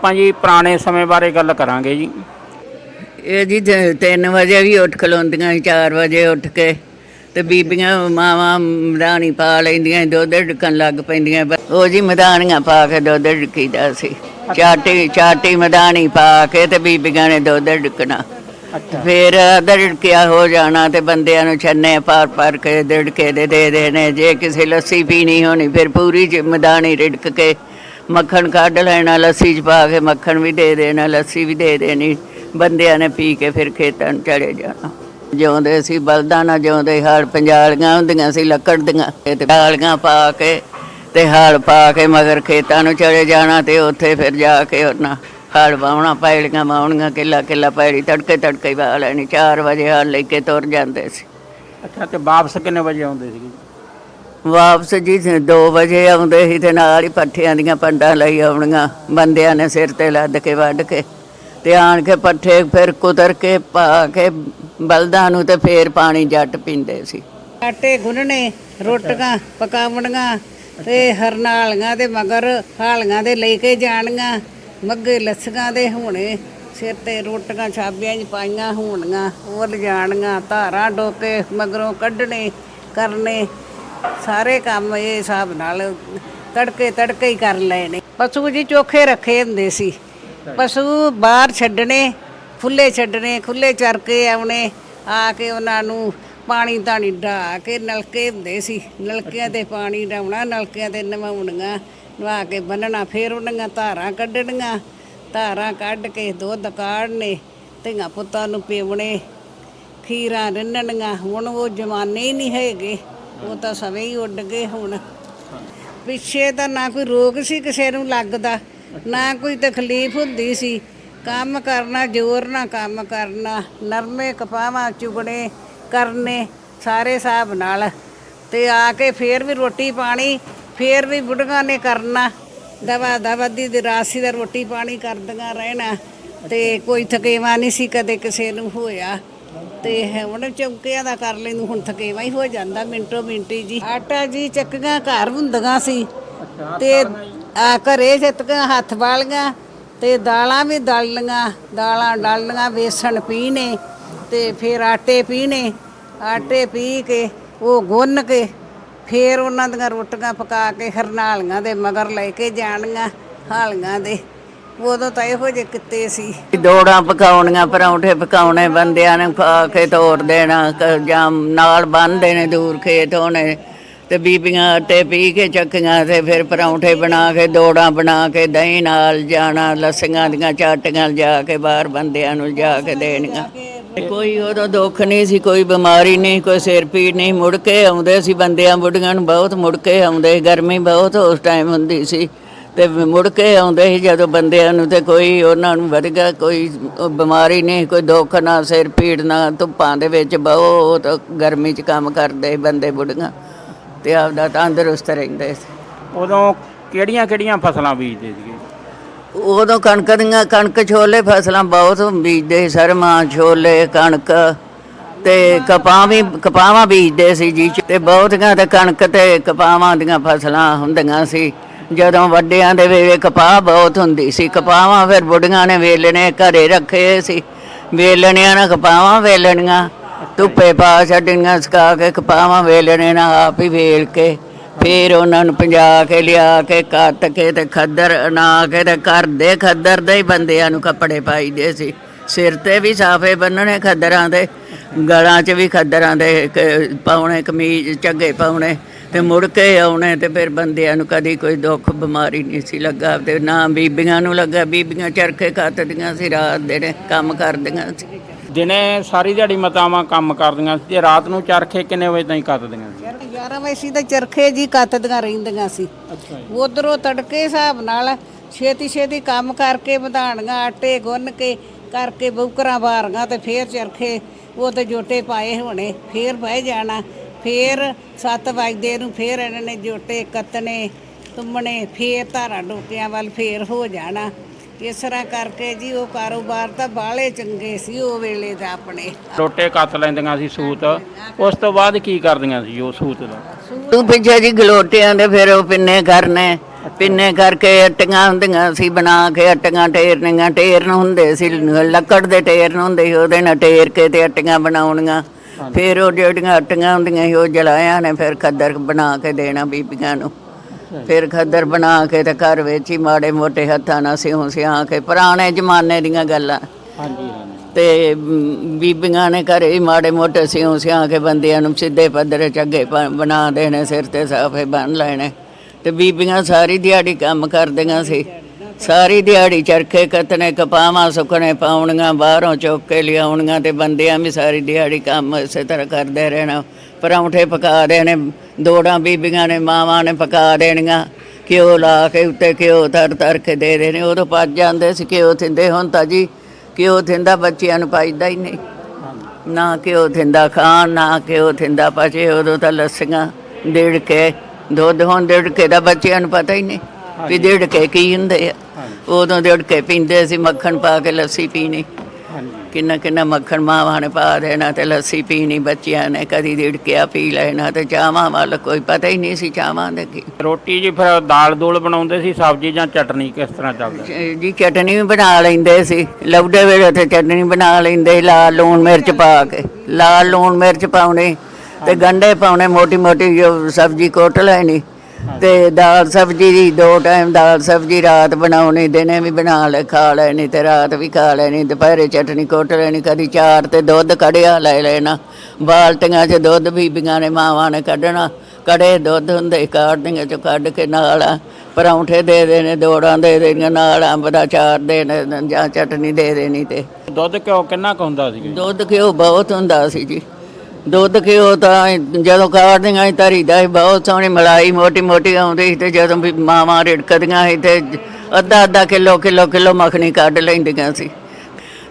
ਆਪਾਂ ਜੀ ਪੁਰਾਣੇ ਸਮੇਂ ਬਾਰੇ ਗੱਲ ਕਰਾਂਗੇ ਜੀ। ਇਹ ਜੀ 3 ਵਜੇ ਵੀ ਉੱਠ ਖਲੋਂਦੀਆਂ 4 ਵਜੇ ਉੱਠ ਕੇ। ਤੇ ਬੀਬੀਆਂ ਮਾਵਾਂ ਮਧਾਣੀ ਪਾ ਲੈਂਦੀਆਂ ਦੁੱਧ ਢਕਣ ਲੱਗ ਪੈਂਦੀਆਂ ਉਹ ਜੀ ਮਧਾਣੀਆਂ ਪਾ ਕੇ ਦੁੱਧ ਢਕੀਦਾ ਸੀ। ਚਾਟੀ ਚਾਟੀ ਮਧਾਣੀ ਪਾ ਕੇ ਤੇ ਬੀਬੀਆਂ ਨੇ ਦੁੱਧ ਢਕਣਾ ਫਿਰ ਦੜਕਿਆ ਹੋ ਜਾਣਾ ਤੇ ਬੰਦਿਆਂ ਨੂੰ ਛੰਨੇ ਪਾਰ ਪਾਰ ਕੇ ਦੜਕੇ ਦੇ ਦੇ ਦੇਣੇ। ਜੇ ਕਿਸੇ ਲੱਸੀ ਪੀਣੀ ਹੋਣੀ ਫਿਰ ਪੂਰੀ ਮਧਾਣੀ ਰਿੜਕ ਕੇ ਮੱਖਣ ਕੱਢ ਲੈਣਾ ਲੱਸੀ ਚ ਪਾ ਕੇ ਮੱਖਣ ਵੀ ਦੇ ਦੇਣਾ, ਲੱਸੀ ਵੀ ਦੇ ਦੇਣੀ। ਬੰਦਿਆਂ ਨੇ ਪੀ ਕੇ ਫਿਰ ਖੇਤਾਂ ਨੂੰ ਚਲੇ ਜਾਣਾ। ਜਿਉਂਦੇ ਸੀ, ਬਲਦਾਂ ਨਾਲ ਜਿਉਂਦੇ ਹਲ ਪੰਜਾਲੀਆਂ ਹੁੰਦੀਆਂ ਸੀ, ਲੱਕੜ ਦੀਆਂ। ਤੇ ਡਾਲੀਆਂ ਪਾ ਕੇ ਤੇ ਹਲ ਪਾ ਕੇ ਮਗਰ ਖੇਤਾਂ ਨੂੰ ਚਲੇ ਜਾਣਾ ਤੇ ਉੱਥੇ ਫਿਰ ਜਾ ਕੇ ਉਹਨਾਂ ਹਲ ਵਾਉਣਾ ਪੈਲੀਆਂ ਵਾਉਣੀਆਂ ਕਿੱਲਾ ਕਿੱਲਾ ਪੈਲੀ ਤੜਕੇ ਤੜਕੇ ਹੀ ਵਾਹ ਲੈਣੀ। 4 ਵਜੇ ਹਲ ਲੈ ਕੇ ਤੁਰ ਜਾਂਦੇ ਸੀ। ਅੱਛਾ, ਤੇ ਵਾਪਸ ਕਿੰਨੇ ਵਜੇ ਆਉਂਦੇ ਸੀਗੇ? ਵਾਪਸ ਜੀ 2 ਵਜੇ ਆਉਂਦੇ ਸੀ ਤੇ ਨਾਲ ਹੀ ਪੱਠਿਆਂ ਦੀਆਂ ਪੰਡਾਂ ਲਈ ਆਉਣੀਆਂ, ਬੰਦਿਆਂ ਨੇ ਸਿਰ ਤੇ ਲੱਦ ਕੇ, ਵੱਢ ਕੇ ਤੇ ਆਣ ਕੇ ਪੱਠੇ ਫਿਰ ਕੁਤਰ ਕੇ, ਪਾ ਕੇ ਬਲਦਾਂ ਨੂੰ ਤੇ ਫੇਰ ਪਾਣੀ ਜੱਟ ਪੀਂਦੇ ਸੀ। ਆਟੇ ਗੁੰਨਣੇ, ਰੋਟੀਆਂ ਪਕਾਵਣੀਆਂ ਤੇ ਹਰਨਾਲੀਆਂ ਦੇ ਮਗਰ ਹਾਲੀਆਂ ਦੇ ਲੈ ਕੇ ਜਾਣੀਆਂ ਮੱਗੇ ਲੱਸੀਆਂ ਦੇ ਹੋਣੇ, ਸਿਰ ਤੇ ਰੋਟੀਆਂ ਛਾਬੀਆਂ 'ਚ ਪਾਈਆਂ ਹੋਣੀਆਂ, ਉਹ ਲਿਜਾਣੀਆਂ, ਧਾਰਾਂ ਡੋਕੇ ਮਗਰੋਂ ਕੱਢਣੇ, ਕਰਨੇ ਸਾਰੇ ਕੰਮ ਇਹ ਹਿਸਾਬ ਨਾਲ ਤੜਕੇ ਤੜਕੇ ਹੀ ਕਰ ਲਏ ਨੇ ਪਸ਼ੂ ਜੀ ਚੋਖੇ ਰੱਖੇ ਹੁੰਦੇ ਸੀ। ਪਸ਼ੂ ਬਾਹਰ ਛੱਡਣੇ ਖੁੱਲੇ ਛੱਡਣੇ ਖੁੱਲੇ ਚਰ ਕੇ ਆਉਣੇ, ਆ ਕੇ ਉਹਨਾਂ ਨੂੰ ਪਾਣੀ ਧਾਣੀ ਢਾ ਕੇ ਨਲਕੇ ਹੁੰਦੇ ਸੀ। ਨਲਕਿਆਂ ਤੇ ਪਾਣੀ ਡਾਉਣਾ, ਨਲਕਿਆਂ ਤੇ ਨਵਾਉਣੀਆਂ, ਨਵਾ ਕੇ ਬੰਨਣਾ ਫਿਰ ਉਹਨਾਂ ਧਾਰਾਂ ਕੱਢਣੀਆਂ। ਧਾਰਾਂ ਕੱਢ ਕੇ ਦੁੱਧ ਕਾੜਨੇ ਧੀਆਂ ਪੁੱਤਾਂ ਨੂੰ ਪੀਵਣੇ, ਖੀਰਾਂ ਰਿੰਨਣੀਆਂ। ਹੁਣ ਉਹ ਜ਼ਮਾਨੇ ਹੀ ਨਹੀਂ ਹੈਗੇ। ਉਹ ਤਾਂ ਸਵੇਂ ਹੀ ਉੱਡ ਗਏ ਹੁਣ। ਪਿੱਛੇ ਤਾਂ ਨਾ ਕੋਈ ਰੋਗ ਸੀ ਕਿਸੇ ਨੂੰ ਲੱਗਦਾ, ਨਾ ਕੋਈ ਤਕਲੀਫ ਹੁੰਦੀ ਸੀ। ਕੰਮ ਕਰਨਾ, ਜ਼ੋਰ ਨਾਲ ਕੰਮ ਕਰਨਾ, ਨਰਮੇ ਕਪਾਵਾਂ ਚੁਗਣੇ ਕਰਨੇ ਸਾਰੇ ਹਿਸਾਬ ਨਾਲ। ਤੇ ਆ ਕੇ ਫੇਰ ਵੀ ਰੋਟੀ ਪਾਣੀ, ਫੇਰ ਵੀ ਬੁੜੀਆਂ ਨੇ ਕਰਨਾ। ਦਵਾ ਦਵਾ ਦੀ ਦੀ ਰਾਸੀ ਦਾ ਰੋਟੀ ਪਾਣੀ ਕਰਦੀਆਂ ਰਹਿਣਾ। ਤੇ ਕੋਈ ਥਕੇਵਾ ਨਹੀਂ ਸੀ ਕਦੇ ਕਿਸੇ ਨੂੰ ਹੋਇਆ। ਤੇ ਹੁਣ ਚੌਂਕਿਆਂ ਦਾ ਕਰ ਲੈਨੂੰ ਹੁਣ ਥਕੇਵਾ ਹੀ ਹੋ ਜਾਂਦਾ ਮਿੰਟੋ ਮਿੰਟੀ ਜੀ। ਆਟਾ ਜੀ ਚੱਕੀਆਂ ਘਰ ਹੁੰਦੀਆਂ ਸੀ ਤੇ ਆ ਘਰੇ ਚੱਤੀਆਂ ਹੱਥ ਵਾਲੀਆਂ ਤੇ ਦਾਲਾਂ ਵੀ ਦਲਣੀਆਂ ਦਾਲਾਂ ਡਾਲਣੀਆਂ ਵੇਸਣ ਪੀਣੇ ਤੇ ਫਿਰ ਆਟੇ ਪੀਣੇ ਆਟੇ ਪੀ ਕੇ ਉਹ ਗੁੰਨ ਕੇ ਫਿਰ ਉਹਨਾਂ ਦੀਆਂ ਰੋਟੀਆਂ ਪਕਾ ਕੇ ਹਰਨਾਲੀਆਂ ਦੇ ਮਗਰ ਲੈ ਕੇ ਜਾਣੀਆਂ ਹਾਲੀਆਂ ਦੇ। ਉਦੋਂ ਤਾਂ ਇਹੋ ਜਿਹੇ ਕਿੱਤੇ ਸੀ। ਦੋੜਾਂ ਪਕਾਉਣੀਆਂ, ਪਰੌਂਠੇ ਪਕਾਉਣੇ, ਬੰਦਿਆਂ ਨੇ ਖਾ ਕੇ ਤੋੜ ਦੇਣਾ, ਕ- ਜਾਂ ਨਾਲ ਬੰਨ ਦੇਣੇ ਦੂਰ ਖੇਤ ਹੋਣੇ ਤੇ ਬੀਬੀਆਂ ਆਟੇ ਪੀ ਕੇ ਚੱਕੀਆਂ ਤੇ ਫਿਰ ਪਰੌਂਠੇ ਬਣਾ ਕੇ, ਦੋੜਾਂ ਬਣਾ ਕੇ, ਦਹੀਂ ਨਾਲ ਜਾਣਾ, ਲੱਸੀਆਂ ਦੀਆਂ ਚਾਟੀਆਂ ਜਾ ਕੇ, ਬਾਹਰ ਬੰਦਿਆਂ ਨੂੰ ਜਾ ਕੇ ਦੇਣੀਆਂ। ਤੇ ਕੋਈ ਉਦੋਂ ਦੁੱਖ ਨਹੀਂ ਸੀ, ਕੋਈ ਬਿਮਾਰੀ ਨਹੀਂ, ਕੋਈ ਸਿਰ ਪੀੜ ਨਹੀਂ। ਮੁੜ ਕੇ ਆਉਂਦੇ ਸੀ ਬੰਦਿਆਂ ਬੁੱਢੀਆਂ ਨੂੰ, ਬਹੁਤ ਮੁੜ ਕੇ ਆਉਂਦੇ ਗਰਮੀ ਬਹੁਤ ਉਸ ਟਾਈਮ ਹੁੰਦੀ ਸੀ। ਤੇ ਮੁੜ ਕੇ ਆਉਂਦੇ ਸੀ ਜਦੋਂ ਬੰਦਿਆਂ ਨੂੰ ਤੇ ਕੋਈ ਉਹਨਾਂ ਨੂੰ ਵਧਗਾ ਕੋਈ ਬਿਮਾਰੀ ਨਹੀਂ ਕੋਈ ਦੁੱਖ ਨਾ ਸਿਰ ਪੀੜ ਨਾ ਧੁੱਪਾਂ ਦੇ ਵਿੱਚ ਬਹੁਤ ਗਰਮੀ 'ਚ ਕੰਮ ਕਰਦੇ ਸੀ ਬੰਦੇ ਬੁੱਢੀਆਂ ਤੇ ਆਪਦਾ ਤੰਦਰੁਸਤ ਰਹਿੰਦੇ ਸੀ। ਉਦੋਂ ਕਿਹੜੀਆਂ ਕਿਹੜੀਆਂ ਫਸਲਾਂ ਬੀਜਦੇ ਸੀਗੇ? ਉਦੋਂ ਕਣਕ ਦੀਆਂ ਕਣਕ ਛੋਲੇ ਫਸਲਾਂ ਬਹੁਤ ਬੀਜਦੇ ਸੀ ਸਰਮਾਂ ਛੋਲੇ ਕਣਕ ਤੇ ਕਪਾਹ ਵੀ ਕਪਾਹਾਂ ਬੀਜਦੇ ਸੀ ਜੀ ਤੇ ਬਹੁਤੀਆਂ ਤੇ ਕਣਕ ਤੇ ਕਪਾਹਾਂ ਦੀਆਂ ਫਸਲਾਂ ਹੁੰਦੀਆਂ ਸੀ। ਜਦੋਂ ਵੱਡਿਆਂ ਦੇ ਵੇਲੇ ਕਪਾਹ ਬਹੁਤ ਹੁੰਦੀ ਸੀ, ਕਪਾਹਾਂ ਫਿਰ ਬੁੱਢੀਆਂ ਨੇ ਵੇਲਣੇ ਘਰੇ ਰੱਖੇ ਸੀ। ਵੇਲਣਿਆਂ ਨਾਲ ਕਪਾਹਾਂ ਵੇਲਣੀਆਂ, ਧੁੱਪੇ ਪਾ ਛੱਡੀਆਂ, ਸੁਕਾ ਕੇ ਕਪਾਹਾਂ ਵੇਲਣੇ ਨਾਲ ਆਪ ਹੀ ਵੇਲ ਕੇ। ਫਿਰ ਉਹਨਾਂ ਨੂੰ ਪੰਜਾ ਕੇ, ਲਿਆ ਕੇ, ਕੱਟ ਕੇ ਤੇ ਖੱਦਰ ਬਣਾ ਕੇ ਤੇ ਘਰ ਦੇ ਖੱਦਰ ਦੇ ਹੀ ਬੰਦਿਆਂ ਨੂੰ ਕੱਪੜੇ ਪਾਈਦੇ ਸੀ। ਸਿਰ ਤੇ ਵੀ ਸਾਫੇ ਬੰਨਣੇ ਖੱਦਰਾਂ ਦੇ, ਗਲਾਂ 'ਚ ਵੀ ਖੱਦਰਾਂ ਦੇ ਪਾਉਣੇ ਕਮੀਜ਼, ਝੱਗੇ ਪਾਉਣੇ। ਤੇ ਮੁੜ ਕੇ ਆਉਣੇ ਤੇ ਫਿਰ ਬੰਦਿਆਂ ਨੂੰ ਕਦੀ ਕੋਈ ਦੁੱਖ ਬਿਮਾਰੀ ਨਹੀਂ ਸੀ ਲੱਗਾ। ਤੇ ਨਾ ਬੀਬੀਆਂ ਨੂੰ ਲੱਗਾ ਬੀਬੀਆਂ ਚਰਖੇ ਕੱਤਦੀਆਂ ਸੀ ਰਾਤ ਦੇ ਨੇ ਕੰਮ ਕਰਦੀਆਂ ਸੀ। ਦਿਨੇ ਸਾਰੀ ਦਿਹਾੜੀ ਮਤਾਵਾਂ ਕੰਮ ਕਰਦੀਆਂ ਸੀ ਤੇ ਰਾਤ ਨੂੰ ਚਰਖੇ ਕਿੰਨੇ ਵਜੇ ਤਾਈਂ ਕੱਤਦੀਆਂ ਸੀ? 11 ਵਜੇ ਸੀ ਤਾਂ ਚਰਖੇ ਜੀ ਕੱਤਦੀਆਂ ਰਹਿੰਦੀਆਂ ਸੀ। ਉਧਰੋਂ ਤੜਕੇ ਹਿਸਾਬ ਨਾਲ ਛੇਤੀ ਛੇਤੀ ਕੰਮ ਕਰਕੇ ਵਧਾਣੀਆਂ ਆਟੇ ਗੁੰਨ ਕੇ ਕਰਕੇ ਬੁਕਰਾਂ ਬਾਰੀਆਂ ਤੇ ਫੇਰ ਚਰਖੇ ਉਹ ਤੇ ਜੋਟੇ ਪਾਏ ਹੋਣੇ ਫੇਰ ਬਹਿ ਜਾਣਾ। ਫੇਰ 7 ਵਜੇ ਨੂੰ ਫੇਰ ਇਹਨਾਂ ਨੇ ਜੋਟੇ ਕੱਤਣੇ ਤੁੰਮਣੇ ਫੇਰ ਧਾਰਾਂ ਡੋਕਿਆਂ ਵੱਲ ਫੇਰ ਹੋ ਜਾਣਾ। ਇਸ ਤਰ੍ਹਾਂ ਕਰਕੇ ਜੀ ਉਹ ਕਾਰੋਬਾਰ ਤਾਂ ਬਾਹਲੇ ਚੰਗੇ ਸੀ ਉਹ ਵੇਲੇ ਦਾ ਆਪਣੇ। ਰੋਟੇ ਕੱਤ ਲੈਂਦੀਆਂ ਸੀ ਸੂਤ। ਉਸ ਤੋਂ ਬਾਅਦ ਕੀ ਕਰਦੀਆਂ ਸੀ ਉਹ ਸੂਤ ਦਾ? ਤੂੰ ਪਿੱਛੇ ਜੀ ਗਲੋਟਿਆਂ ਦੇ ਫਿਰ ਉਹ ਪਿੰਨੇ ਕਰਨੇ। ਪਿੰਨੇ ਕਰਕੇ ਅੱਟੀਆਂ ਹੁੰਦੀਆਂ ਸੀ ਬਣਾ ਕੇ ਅੱਟੀਆਂ ਟੇਰਨੀਆਂ ਟੇਰਨ ਹੁੰਦੇ ਸੀ ਲੱਕੜ ਦੇ ਟੇਰਨ ਹੁੰਦੇ ਸੀ ਉਹਦੇ ਨਾਲ ਟੇਰ ਕੇ ਤੇ ਅੱਟੀਆਂ ਬਣਾਉਣੀਆਂ। ਫਿਰ ਉਹ ਜਿਹੜੀਆਂ ਅੱਟੀਆਂ ਹੁੰਦੀਆਂ ਸੀ ਉਹ ਜਲਾਇਆਂ ਨੇ ਫਿਰ ਖੱਦਰ ਬਣਾ ਕੇ ਦੇਣਾ ਬੀਬੀਆਂ ਨੂੰ। ਫਿਰ ਖੱਦਰ ਬਣਾ ਕੇ ਤੇ ਘਰ ਵਿੱਚ ਹੀ ਮਾੜੇ ਮੋਟੇ ਹੱਥਾਂ ਨਾਲ ਸਿਉਂ ਸਿਆਂ ਕੇ ਪੁਰਾਣੇ ਜ਼ਮਾਨੇ ਦੀਆਂ ਗੱਲਾਂ। ਹਾਂਜੀ ਤੇ ਬੀਬੀਆਂ ਨੇ ਘਰੇ ਹੀ ਮਾੜੇ ਮੋਟੇ ਸਿਉਂ ਸਿਆਂ ਕੇ ਬੰਦਿਆਂ ਨੂੰ ਸਿੱਧੇ ਪੱਧਰੇ ਚੱਗੇ ਬਣਾ ਦੇਣੇ ਸਿਰ ਤੇ ਸਾਫੇ ਬੰਨ ਲੈਣੇ। ਤੇ ਬੀਬੀਆਂ ਸਾਰੀ ਦਿਹਾੜੀ ਕੰਮ ਕਰਦੀਆਂ ਸੀ। ਸਾਰੀ ਦਿਹਾੜੀ ਚਰਖੇ ਕੱਤਣੇ ਕਪਾਵਾਂ ਸੁੱਕਣੇ ਪਾਉਣੀਆਂ ਬਾਹਰੋਂ ਚੁੱਕ ਕੇ ਲਿਆਉਣੀਆਂ ਤੇ ਬੰਦਿਆਂ ਵੀ ਸਾਰੀ ਦਿਹਾੜੀ ਕੰਮ ਇਸੇ ਤਰ੍ਹਾਂ ਕਰਦੇ ਰਹਿਣਾ। ਪਰੌਂਠੇ ਪਕਾ ਦੇਣੇ ਦੋੜਾਂ ਬੀਬੀਆਂ ਨੇ ਮਾਵਾਂ ਨੇ ਪਕਾ ਦੇਣੀਆਂ। ਘਿਓ ਲਾ ਕੇ ਉੱਤੇ ਘਿਓ ਤਰ ਤਰ ਕੇ ਦੇ ਦੇਣੇ ਉਦੋਂ ਪੱਜ ਜਾਂਦੇ ਸੀ ਘਿਓ ਥਿੰਦੇ ਹੁਣ ਤਾਂ ਜੀ ਘਿਓ ਥਿੰਦਾ ਬੱਚਿਆਂ ਨੂੰ ਪਾਈਦਾ ਹੀ ਨਹੀਂ। ਨਾ ਘਿਓ ਥਿੰਦਾ ਖਾਣ ਨਾ ਘਿਓ ਥਿੰਦਾ ਪਚੇ ਉਦੋਂ ਤਾਂ ਲੱਸੀਆਂ ਡੇੜ ਕੇ ਦੁੱਧ ਹੁਣ ਡੇੜ ਕੇ ਦਾ ਬੱਚਿਆਂ ਨੂੰ ਪਤਾ ਹੀ ਨਹੀਂ ਵੀ ਡੇੜ ਕੇ ਕੀ ਹੁੰਦੇ ਆ। ਉਦੋਂ ਡੇੜ ਕੇ ਪੀਂਦੇ ਸੀ ਮੱਖਣ ਪਾ ਕੇ ਲੱਸੀ ਪੀਣੀ। ਕਿੰਨਾ ਕਿੰਨਾ ਮੱਖਣ ਮਾਵਾਂ ਨੇ ਪਾ ਦੇਣਾ ਤੇ ਲੱਸੀ ਪੀਣੀ ਬੱਚਿਆਂ ਨੇ ਕਦੀ ਡਿੜਕਿਆ ਪੀ ਲੈਣਾ ਤੇ ਚਾਵਾਂ ਵੱਲ ਕੋਈ ਪਤਾ ਹੀ ਨਹੀਂ ਸੀ ਚਾਵਾਂ ਦੇ ਕੀ। ਰੋਟੀ ਜੀ ਫਿਰ ਦਾਲ ਦੂਲ ਬਣਾਉਂਦੇ ਸੀ ਸਬਜ਼ੀ ਜਾਂ ਚਟਨੀ ਕਿਸ ਤਰ੍ਹਾਂ ਚੱਲਦਾ? ਜੀ ਚਟਨੀ ਵੀ ਬਣਾ ਲੈਂਦੇ ਸੀ। ਲਵਡੇ ਵੇਲੇ ਤੇ ਚਟਨੀ ਬਣਾ ਲੈਂਦੇ ਸੀ, ਲਾਲ ਲੂਣ ਮਿਰਚ ਪਾ ਕੇ। ਲਾਲ ਲੂਣ ਮਿਰਚ ਪਾਉਣੇ ਤੇ ਗੰਡੇ ਪਾਉਣੇ ਮੋਟੀ ਮੋਟੀ ਸਬਜ਼ੀ ਕੁੱਟ ਲੈਣੀ। ਤੇ ਦਾਲ ਸਬਜ਼ੀ ਦੀ ਦੋ ਟਾਈਮ ਦਾਲ ਸਬਜ਼ੀ ਰਾਤ ਬਣਾਉਣੀ ਦਿਨੇ ਵੀ ਬਣਾ ਲੈ ਖਾ ਲੈਣੀ ਤੇ ਰਾਤ ਵੀ ਖਾ ਲੈਣੀ ਦੁਪਹਿਰੇ ਚਟਨੀ ਕੁੱਟ ਲੈਣੀ ਕਦੀ ਚਾਰ ਤੇ ਦੁੱਧ ਕੜਿਆ ਲੈ ਲੈਣਾ। ਬਾਲਟੀਆਂ 'ਚ ਦੁੱਧ ਬੀਬੀਆਂ ਨੇ ਮਾਵਾਂ ਨੇ ਕੱਢਣਾ। ਕੜੇ ਦੁੱਧ ਹੁੰਦੇ ਕਾੜਦੀਆਂ ਚੋਂ ਕੱਢ ਕੇ ਨਾਲ ਪਰੌਂਠੇ ਦੇ ਦੇਣੇ ਦੋੜਾਂ ਦੇ ਦੇਣੀਆਂ ਨਾਲ ਅੰਬ ਦਾ ਚਾਰ ਦੇਣੇ ਜਾਂ ਚਟਨੀ ਦੇ ਦੇਣੀ ਤੇ। ਦੁੱਧ ਘਿਓ ਕਿੰਨਾ ਕੁ ਹੁੰਦਾ ਸੀ ਦੁੱਧ ਘਿਓ ਬਹੁਤ ਹੁੰਦਾ ਸੀ ਜੀ। ਦੁੱਧ ਘਿਓ ਤਾਂ ਜਦੋਂ ਕਾੜਦੀਆਂ ਸੀ ਧਰੀਦਾ ਸੀ, ਬਹੁਤ ਸੋਹਣੀ ਮਲਾਈ ਮੋਟੀ ਮੋਟੀ ਆਉਂਦੀ ਸੀ ਤੇ ਜਦੋਂ ਵੀ ਮਾਵਾਂ ਰਿੜਕਦੀਆਂ ਸੀ ਤੇ ਅੱਧਾ ਅੱਧਾ ਕਿਲੋ ਕਿਲੋ ਕਿਲੋ ਮੱਖਣੀ ਕੱਢ ਲੈਂਦੀਆਂ ਸੀ।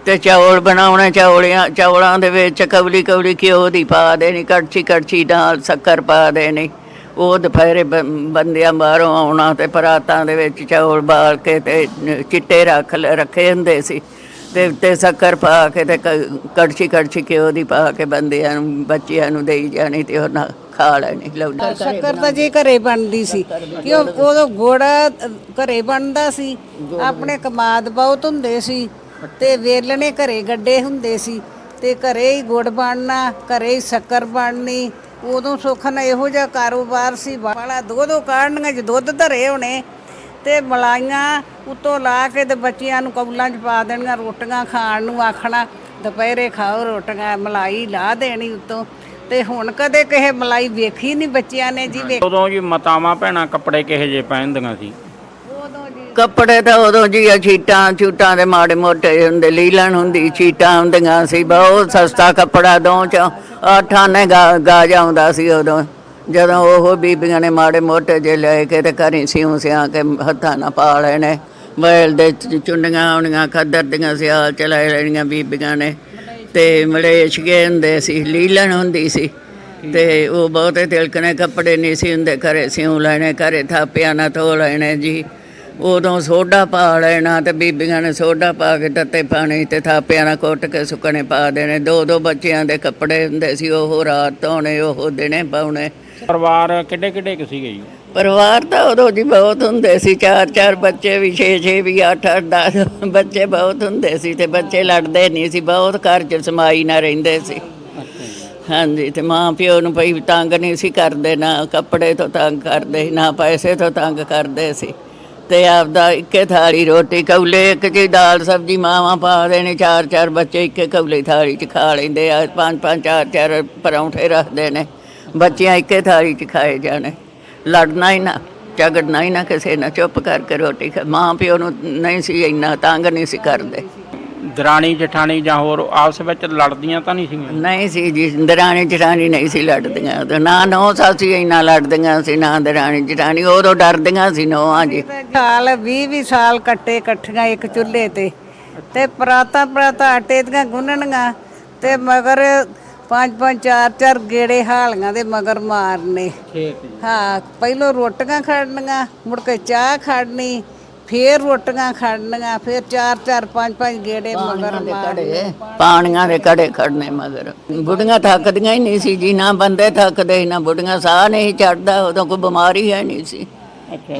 ਤੇ ਚੌਲ ਬਣਾਉਣੇ, ਚੌਲਿਆਂ, ਚੌਲਾਂ ਦੇ ਵਿੱਚ ਕਵਲੀ ਕਵਲੀ ਘਿਓ ਦੀ ਪਾ ਦੇਣੀ, ਕੜਛੀ ਕੜਛੀ ਨਾਲ ਸ਼ੱਕਰ ਪਾ ਦੇਣੀ। ਉਹ ਦੁਪਹਿਰੇ ਬ- ਬੰਦਿਆਂ ਬਾਹਰੋਂ ਆਉਣਾ ਤੇ ਪਰਾਤਾਂ ਦੇ ਵਿੱਚ ਚੌਲ ਬਾਲ ਕੇ ਤੇ ਚਿੱਟੇ ਰੱਖ ਲ- ਰੱਖੇ ਹੁੰਦੇ ਸੀ। ਤੇ ਉੱਤੇ ਸ਼ੱਕਰ ਪਾ ਕੇ ਤੇ ਕ- ਕੜਛੀ ਕੜਛੀ ਘਿਓ ਦੀ ਪਾ ਕੇ ਬੰਦਿਆਂ ਨੂੰ ਬੱਚਿਆਂ ਨੂੰ ਦੇਈ ਜਾਣੀ ਤੇ ਉਹਨਾਂ ਖਾ ਲੈਣੀ ਲੌਡਾ ਸ਼ੱਕਰ ਤਾਂ ਜੀ ਘਰੇ ਬਣਦੀ ਸੀ। ਕਿਉਂ ਉਦੋਂ ਗੁੜ ਅ, ਘਰੇ ਬਣਦਾ ਸੀ। ਆਪਣੇ ਕਮਾਦ ਬਹੁਤ ਹੁੰਦੇ ਸੀ ਤੇ ਵੇਲਣੇ ਘਰੇ ਗੱਡੇ ਹੁੰਦੇ ਸੀ ਤੇ ਘਰੇ ਹੀ ਗੁੜ ਬਣਨਾ ਘਰੇ ਹੀ ਸ਼ੱਕਰ ਬਣਨੀ ਉਦੋਂ ਸੁੱਖ ਨਾਲ ਇਹੋ ਜਿਹਾ ਕਾਰੋਬਾਰ ਸੀ। ਵਾਲਾ ਦੋ ਦੋ ਕਾੜਨੀਆਂ ਚ ਦੁੱਧ ਧਰੇ ਹੋਣੇ। ਤੇ ਮਲਾਈਆਂ ਉਤੋਂ ਲਾ ਕੇ ਤੇ ਬੱਚਿਆਂ ਨੂੰ ਕੌਲਾਂ 'ਚ ਪਾ ਦੇਣੀਆਂ ਰੋਟੀਆਂ ਖਾਣ ਨੂੰ ਆਖਣਾ ਦੁਪਹਿਰੇ ਖਾਓ ਰੋਟੀਆਂ ਮਲਾਈ ਲਾ ਦੇਣੀ ਉਤੋਂ। ਤੇ ਹੁਣ ਕਦੇ ਕਿਸੇ ਮਲਾਈ ਵੇਖੀ ਨਹੀਂ ਬੱਚਿਆਂ ਨੇ ਜੀ ਵੇਖ ਉਦੋਂ ਜੀ ਮਤਾਵਾਂ ਭੈਣਾਂ ਕੱਪੜੇ ਕਿਹੋ ਜਿਹੇ ਪਹਿਨਦੀਆਂ ਸੀ? ਉਦੋਂ ਜੀ ਕੱਪੜੇ ਤਾਂ ਉਦੋਂ ਜੀ ਆ ਛੀਟਾਂ ਛੂਟਾਂ ਦੇ ਮਾੜੇ ਮੋਟੇ ਹੁੰਦੇ ਲੀਲਣ ਹੁੰਦੀ ਛੀਟਾਂ ਹੁੰਦੀਆਂ ਸੀ ਬਹੁਤ ਸਸਤਾ ਕੱਪੜਾ ਦੋ ਚ ਆਠਾਨੇ ਗਾ ਗਾ ਜਾਂਦਾ ਸੀ ਉਦੋਂ। ਜਦੋਂ ਉਹ ਬੀਬੀਆਂ ਨੇ ਮਾੜੇ ਮੋਟੇ ਜੇ ਲੈ ਕੇ ਤੇ ਘਰੀ ਸਿਉਂ ਸਿਆਂ ਕੇ ਹੱਥਾਂ ਨਾਲ ਪਾ ਲੈਣੇ ਵੈਲ ਦੇ ਚੁੰਡੀਆਂ ਆਉਣੀਆਂ, ਖੱਦਰ ਦੀਆਂ ਸਿਆਲ ਚ ਲੈ ਲੈਣੀਆਂ ਬੀਬੀਆਂ ਨੇ। ਤੇ ਮਲੇਸ਼ਗੇ ਹੁੰਦੇ ਸੀ, ਲੀਲਣ ਹੁੰਦੀ ਸੀ। ਤੇ ਉਹ ਬਹੁਤੇ ਤਿਲਕਣੇ ਕੱਪੜੇ ਨਹੀਂ ਸੀ ਹੁੰਦੇ, ਘਰੇ ਸਿਉਂ ਲੈਣੇ, ਘਰੇ ਥਾਪਿਆਂ ਨਾਲ ਧੋ ਲੈਣੇ ਜੀ। ਉਦੋਂ ਸੋਡਾ ਪਾ ਲੈਣਾ ਤੇ ਬੀਬੀਆਂ ਨੇ ਸੋਡਾ ਪਾ ਕੇ ਤੱਤੇ ਪਾਣੀ ਤੇ ਥਾਪਿਆਂ ਨਾਲ ਕੁੱਟ ਕੇ ਸੁੱਕਣੇ ਪਾ ਦੇਣੇ। ਦੋ ਦੋ ਬੱਚਿਆਂ ਦੇ ਕੱਪੜੇ ਹੁੰਦੇ ਸੀ ਉਹ ਰਾਤ ਧੋਣੇ ਉਹ ਦਿਨੇ ਪਾਉਣੇ। ਪਰਿਵਾਰ ਕਿੱਡੇ ਕਿੱਡੇ ਕੁ ਸੀਗੇ ਜੀ? ਪਰਿਵਾਰ ਤਾਂ ਉਦੋਂ ਜੀ ਬਹੁਤ ਹੁੰਦੇ ਸੀ ਚਾਰ ਚਾਰ ਬੱਚੇ ਵੀ ਛੇ ਛੇ ਵੀ ਅੱਠ ਅੱਠ ਦਸ ਬੱਚੇ ਬਹੁਤ ਹੁੰਦੇ ਸੀ ਤੇ ਬੱਚੇ ਲੜਦੇ ਨਹੀਂ ਸੀ ਬਹੁਤ ਘਰ 'ਚ ਸਮਾਈ ਨਾ ਰਹਿੰਦੇ ਸੀ। ਹਾਂਜੀ ਤੇ ਮਾਂ ਪਿਓ ਨੂੰ ਭਈ ਤੰਗ ਨਹੀਂ ਸੀ ਕਰਦੇ ਨਾ ਕੱਪੜੇ ਤੋਂ ਤੰਗ ਕਰਦੇ ਨਾ ਪੈਸੇ ਤੋਂ ਤੰਗ ਕਰਦੇ ਸੀ। ਤੇ ਆਪਦਾ ਇੱਕੇ ਥਾਲੀ ਰੋਟੀ ਕੌਲੇ ਇੱਕ ਜੀ ਦਾਲ ਸਬਜੀ ਮਾਵਾਂ ਪਾ ਦੇਣੇ, ਚਾਰ ਚਾਰ ਬੱਚੇ ਇੱਕੇ ਕੌਲੇ ਥਾਲੀ 'ਚ ਖਾ ਲੈਂਦੇ ਆ, ਪੰਜ ਪੰਜ, ਚਾਰ ਚਾਰ ਪਰੌਂਠੇ ਰੱਖਦੇ ਨੇ, ਬੱਚਿਆਂ ਇੱਕੇ ਥਾਲੀ 'ਚ ਖਾਏ ਜਾਣੇ। ਲੜਨਾ ਹੀ ਨਾ, ਝਗੜਨਾ ਹੀ ਨਾ, ਕਿਸੇ ਨਾਲ ਚੁੱਪ ਕਰਕੇ ਰੋਟੀ ਖਾ, ਮਾਂ ਪਿਓ ਨੂੰ ਨਹੀਂ ਸੀ ਇੰਨਾ ਤੰਗ ਨਹੀਂ ਸੀ ਕਰਦੇ। ਦਰਾਣੀ ਜਠਾਣੀ ਜਾਂ ਹੋਰ ਆਪਸ ਵਿੱਚ ਲੜਦੀਆਂ ਤਾਂ ਨਹੀਂ ਸੀਗੀਆਂ? ਨਹੀਂ ਸੀ ਜੀ ਦਰਾਣੀ ਜਠਾਣੀ ਨਹੀਂ ਸੀ ਲੜਦੀਆਂ। ਉਦੋਂ ਨਾ ਨੌ ਸਾਸੀ ਇੰਨਾ ਲੜਦੀਆਂ ਸੀ ਨਾ ਦਰਾਣੀ ਜਠਾਣੀ ਉਦੋਂ ਡਰਦੀਆਂ ਸੀ ਨੌਆਂ ਜੀ। ਸਾਲ 20 20 ਸਾਲ ਕੱਟੇ ਇਕੱਠੀਆਂ ਇੱਕ ਚੁੱਲ੍ਹੇ ਤੇ। ਤੇ ਪਰਾਤਾ ਪਰਾਤਾ ਆਟੇ ਦੀਆਂ ਗੁੰਨਣੀਆਂ ਤੇ ਮਗਰ ਪੰਜ ਪੰਜ ਚਾਰ ਚਾਰ ਗੇੜੇ ਹਾਲੀਆਂ ਦੇ ਮਗਰ ਮਾਰਨੇ। ਠੀਕ ਜੀ। ਹਾਂ ਪਹਿਲੋਂ ਰੋਟੀਆਂ ਖੜਨੀਆਂ ਮੁੜ ਕੇ ਚਾਹ ਖੜਨੀ ਫੇਰ ਰੋਟੀਆਂ ਖੜਨੀਆਂ ਫੇਰ ਚਾਰ ਚਾਰ ਪੰਜ ਪੰਜ ਗੇੜੇ ਮਗਰ ਮਾਰਨੇ। ਪਾਣੀਆਂ ਦੇ ਘੜੇ ਖੜਨੇ ਮਗਰ। ਬੁੜੀਆਂ ਥੱਕਦੀਆਂ ਹੀ ਨਹੀਂ ਸੀ ਜੀ ਨਾ ਬੰਦੇ ਥੱਕਦੇ ਸੀ, ਨਾ ਬੁੜੀਆਂ ਸਾਹ ਨਹੀਂ ਚੜਦਾ ਉਦੋਂ ਕੋਈ ਬਿਮਾਰੀ ਹੈ ਨਹੀਂ ਸੀ।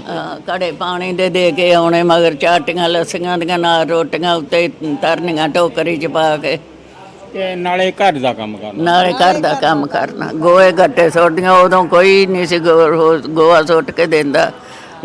ਹਾਂ, ਘੜੇ ਪਾਣੀ ਦੇ ਦੇ ਕੇ ਆਉਣੇ ਮਗਰ ਚਾਟੀਆਂ ਲੱਸੀਆਂ ਦੀਆਂ ਨਾਲ ਰੋਟੀਆਂ ਉੱਤੇ ਤਰਨੀਆਂ ਟੋਕਰੀ ਚ ਪਾ ਕੇ। ਤੇ ਨਾਲੇ ਘਰ ਦਾ ਕੰਮ ਕਰਨਾ। ਨਾਲੇ ਘਰ ਦਾ ਕੰਮ ਕਰਨਾ। ਗੋਏ ਗੱਟੇ ਸੁੱਟਦੀਆਂ ਉਦੋਂ ਕੋਈ ਨਹੀਂ ਸੀ ਗੋ- ਹੋ- ਗੋਆ ਸੁੱਟ ਕੇ ਦਿੰਦਾ।